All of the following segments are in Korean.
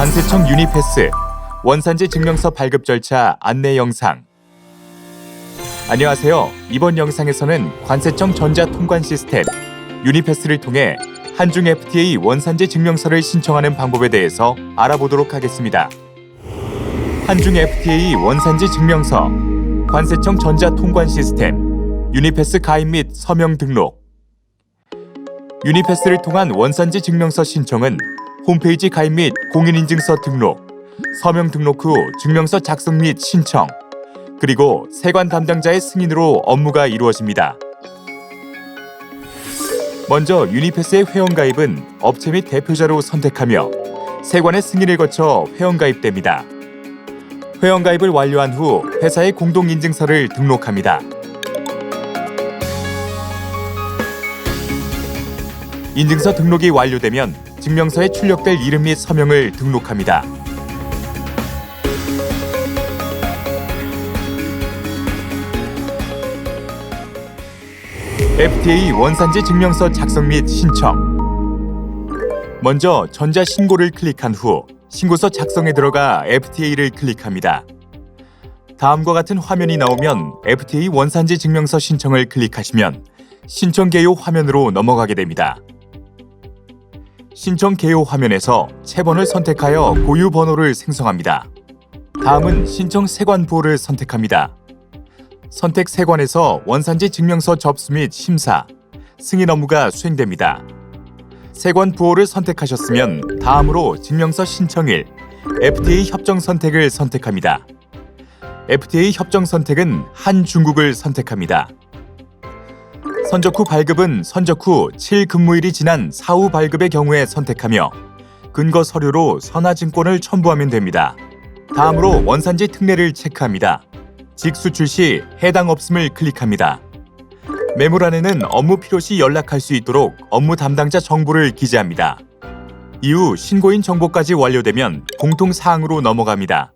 관세청 유니패스 원산지 증명서 발급 절차 안내 영상 안녕하세요. 이번 영상에서는 관세청 전자 통관 시스템 유니패스를 통해 한중 FTA 원산지 증명서를 신청하는 방법에 대해서 알아보도록 하겠습니다. 한중 FTA 원산지 증명서 관세청 전자 통관 시스템 유니패스 가입 및 서명 등록 유니패스를 통한 원산지 증명서 신청은 홈페이지 가입 및 공인인증서 등록, 서명 등록 후 증명서 작성 및 신청, 그리고 세관 담당자의 승인으로 업무가 이루어집니다. 먼저 유니패스의 회원가입은 업체 및 대표자로 선택하며 세관의 승인을 거쳐 회원가입됩니다. 회원가입을 완료한 후 회사의 공동인증서를 등록합니다. 인증서 등록이 완료되면 증명서에 출력될 이름 및 서명을 등록합니다. FTA 원산지 증명서 작성 및 신청. 먼저 전자 신고를 클릭한 후 신고서 작성에 들어가 FTA를 클릭합니다. 다음과 같은 화면이 나오면 FTA 원산지 증명서 신청을 클릭하시면 신청 개요 화면으로 넘어가게 됩니다. 신청 개요 화면에서 채번을 선택하여 고유 번호를 생성합니다. 다음은 신청 세관 부호를 선택합니다. 선택 세관에서 원산지 증명서 접수 및 심사, 승인 업무가 수행됩니다. 세관 부호를 선택하셨으면 다음으로 증명서 신청일, FTA 협정 선택을 선택합니다. FTA 협정 선택은 한중국을 선택합니다. 선적 후 발급은 선적 후 7근무일이 지난 사후 발급의 경우에 선택하며 근거 서류로 선화증권을 첨부하면 됩니다. 다음으로 원산지 특례를 체크합니다. 직수출 시 해당 없음을 클릭합니다. 메모란에는 업무 필요 시 연락할 수 있도록 업무 담당자 정보를 기재합니다. 이후 신고인 정보까지 완료되면 공통사항으로 넘어갑니다.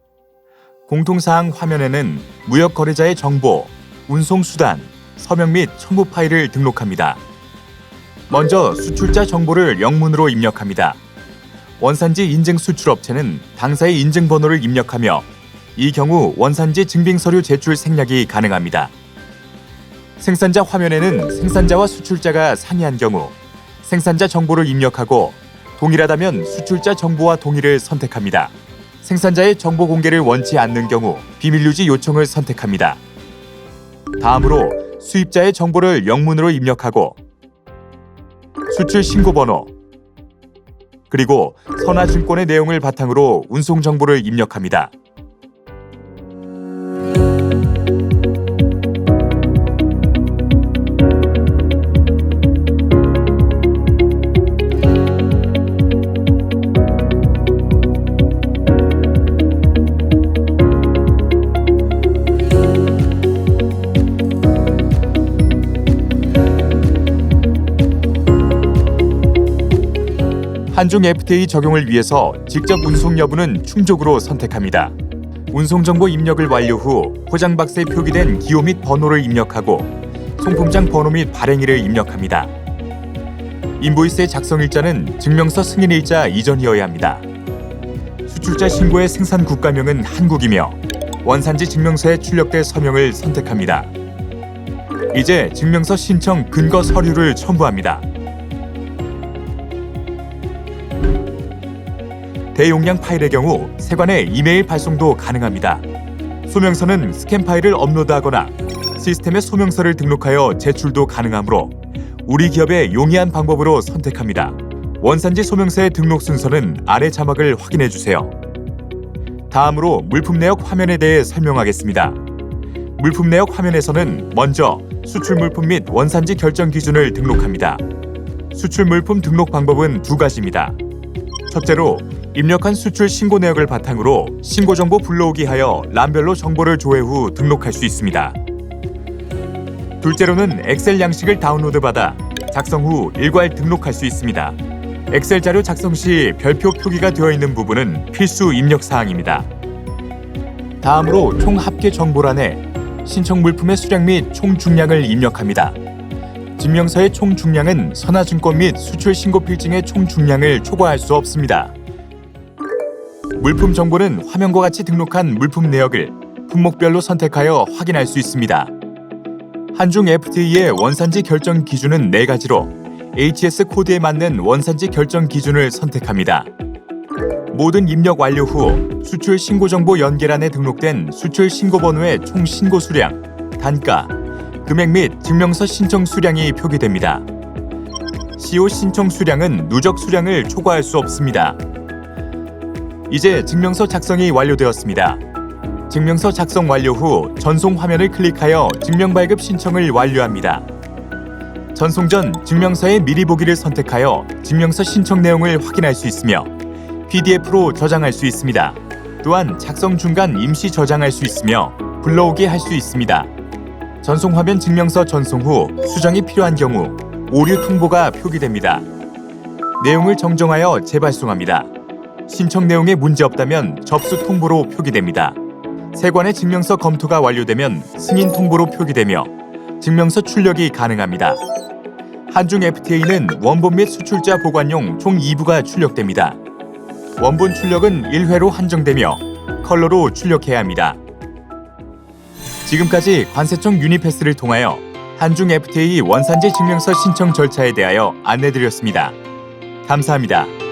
공통사항 화면에는 무역 거래자의 정보, 운송수단, 서명 및 첨부 파일을 등록합니다. 먼저 수출자 정보를 영문으로 입력합니다. 원산지 인증 수출업체는 당사의 인증번호를 입력하며 이 경우 원산지 증빙 서류 제출 생략이 가능합니다. 생산자 화면에는 생산자와 수출자가 상이한 경우 생산자 정보를 입력하고 동일하다면 수출자 정보와 동일을 선택합니다. 생산자의 정보 공개를 원치 않는 경우 비밀 유지 요청을 선택합니다. 다음으로 수입자의 정보를 영문으로 입력하고 수출 신고 번호 그리고 선화증권의 내용을 바탕으로 운송 정보를 입력합니다. 한중 FTA 적용을 위해서 직접 운송 여부는 충족으로 선택합니다. 운송 정보 입력을 완료 후 포장 박스에 표기된 기호 및 번호를 입력하고 송품장 번호 및 발행일을 입력합니다. 인보이스의 작성 일자는 증명서 승인 일자 이전이어야 합니다. 수출자 신고의 생산 국가명은 한국이며 원산지 증명서에 출력될 서명을 선택합니다. 이제 증명서 신청 근거 서류를 첨부합니다. 대용량 파일의 경우 세관에 이메일 발송도 가능합니다. 소명서는 스캔 파일을 업로드하거나 시스템에 소명서를 등록하여 제출도 가능하므로 우리 기업의 용이한 방법으로 선택합니다. 원산지 소명서의 등록 순서는 아래 자막을 확인해 주세요. 다음으로 물품 내역 화면에 대해 설명하겠습니다. 물품 내역 화면에서는 먼저 수출 물품 및 원산지 결정 기준을 등록합니다. 수출 물품 등록 방법은 두 가지입니다. 첫째로 입력한 수출 신고 내역을 바탕으로 신고 정보 불러오기 하여 람별로 정보를 조회 후 등록할 수 있습니다. 둘째로는 엑셀 양식을 다운로드 받아 작성 후 일괄 등록할 수 있습니다. 엑셀 자료 작성 시 별표 표기가 되어 있는 부분은 필수 입력 사항입니다. 다음으로 총 합계 정보란에 신청 물품의 수량 및 총 중량을 입력합니다. 증명서의 총 중량은 선화증권 및 수출 신고 필증의 총 중량을 초과할 수 없습니다. 물품 정보는 화면과 같이 등록한 물품 내역을 품목별로 선택하여 확인할 수 있습니다. 한중 FTA의 원산지 결정 기준은 네 가지로 HS 코드에 맞는 원산지 결정 기준을 선택합니다. 모든 입력 완료 후 수출 신고 정보 연계란에 등록된 수출 신고 번호의 총 신고 수량, 단가, 금액 및 증명서 신청 수량이 표기됩니다. CO 신청 수량은 누적 수량을 초과할 수 없습니다. 이제 증명서 작성이 완료되었습니다. 증명서 작성 완료 후 전송 화면을 클릭하여 증명 발급 신청을 완료합니다. 전송 전 증명서의 미리 보기를 선택하여 증명서 신청 내용을 확인할 수 있으며 PDF로 저장할 수 있습니다. 또한 작성 중간 임시 저장할 수 있으며 불러오게 할수 있습니다. 전송 화면 증명서 전송 후 수정이 필요한 경우 오류 통보가 표기됩니다. 내용을 정정하여 재발송합니다. 신청 내용에 문제 없다면 접수 통보로 표기됩니다. 세관의 증명서 검토가 완료되면 승인 통보로 표기되며 증명서 출력이 가능합니다. 한중 FTA는 원본 및 수출자 보관용 총 2부가 출력됩니다. 원본 출력은 1회로 한정되며 컬러로 출력해야 합니다. 지금까지 관세청 유니패스를 통하여 한중 FTA 원산지 증명서 신청 절차에 대하여 안내드렸습니다. 감사합니다.